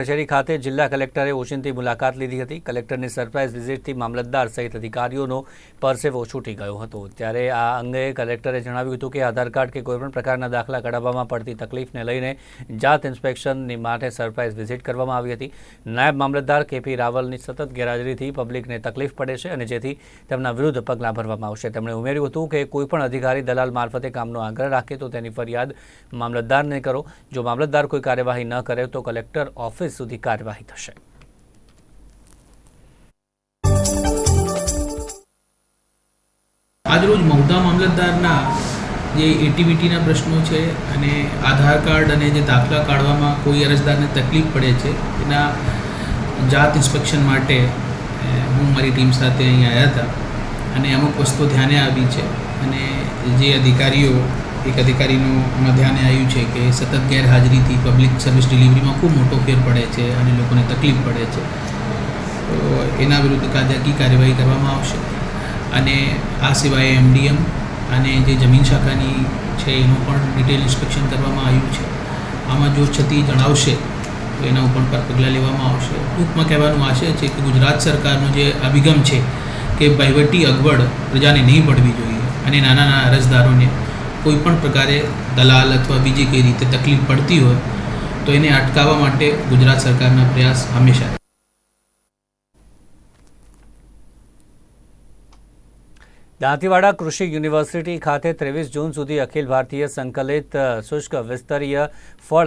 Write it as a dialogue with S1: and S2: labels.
S1: કચેરી ખાતે જિલ્લા કલેક્ટરે ઓચિંતી મુલાકાત લીધી હતી. કલેક્ટરની સરપ્રાઇઝ વિઝિટથી મામલતદાર સહિત અધિકારીઓનો પરસેવો છૂટી ગયો હતો. ત્યારે આ અંગે કલેક્ટરે જણાવ્યું હતું કે આધાર કાર્ડ કે કોઈપણ પ્રકારના દાખલા કઢાવવામાં પડતી તકલીફને લઈને જાત ઇન્સ્પેક્શનની માટે સરપ્રાઇઝ વિઝિટ કરવામાં આવી હતી. નાયબ મામલતદાર કેપી રાવલની સતત ગેરહાજરીથી પબ્લિકને તકલીફ પડે છે અને જેથી તેમના વિરુદ્ધ પગલાં ભરવામાં આવશે. તેમણે ઉમેર્યું હતું કે કોઈપણ અધિકારી દલાલ મારફતે કામનો આગ્રહ રાખે તો તેની ફરિયાદ મામલતદારને કરો. જો મામલતદાર કોઈ કાર્યવાહી ન કરે તો કલેક્ટર ઓફિસ સુધી કાર્યવાહી થશે.
S2: આજરોજ મહુધા મામલતદારના જે એટીવીટીના પ્રશ્નો છે અને આધાર કાર્ડ અને જે દાખલા કાઢવામાં કોઈ અરજદારને તકલીફ પડે છે, એના જાત ઇન્સ્પેક્શન માટે હું મારી ટીમ સાથે અહીં આવ્યા હતા અને અમુક વસ્તુઓ ધ્યાને આવી છે અને જે અધિકારીઓ એક અધિકારીનું ધ્યાને આવ્યું છે કે સતત ગેરહાજરીથી પબ્લિક સર્વિસ ડિલિવરીમાં ખૂબ મોટો ફેર પડે છે અને લોકોને તકલીફ પડે છે. તો એના વિરુદ્ધ કાયદાકીય કાર્યવાહી કરવામાં આવશે. અને આ સિવાય એમડીએમ અને જે જમીન શાખાની છે એનું પણ ડિટેલ ઇન્સ્પેક્શન કરવામાં આવ્યું છે. આમાં જો છતી જણાવશે, તો એના ઉપર પર પગલાં લેવામાં આવશે. ટૂંકમાં કહેવાનું આશય છે કે ગુજરાત સરકારનો જે અભિગમ છે કે વહીવટી અગવડ પ્રજાને નહીં પડવી જોઈએ અને નાના નાના અરજદારોને કોઈ પણ પ્રકારે દલાલ અથવા બીજી કઈ રીતે તકલીફ પડતી હોય, તો એને અટકાવવા માટે ગુજરાત સરકારના પ્રયાસ હંમેશા
S1: દાંતીવાડા કૃષિ યુનિવર્સિટી ખાતે ત્રેવીસ જૂન સુધી અખિલ ભારતીય સંકલિત શુષ્ક વિસ્તરીય ફળ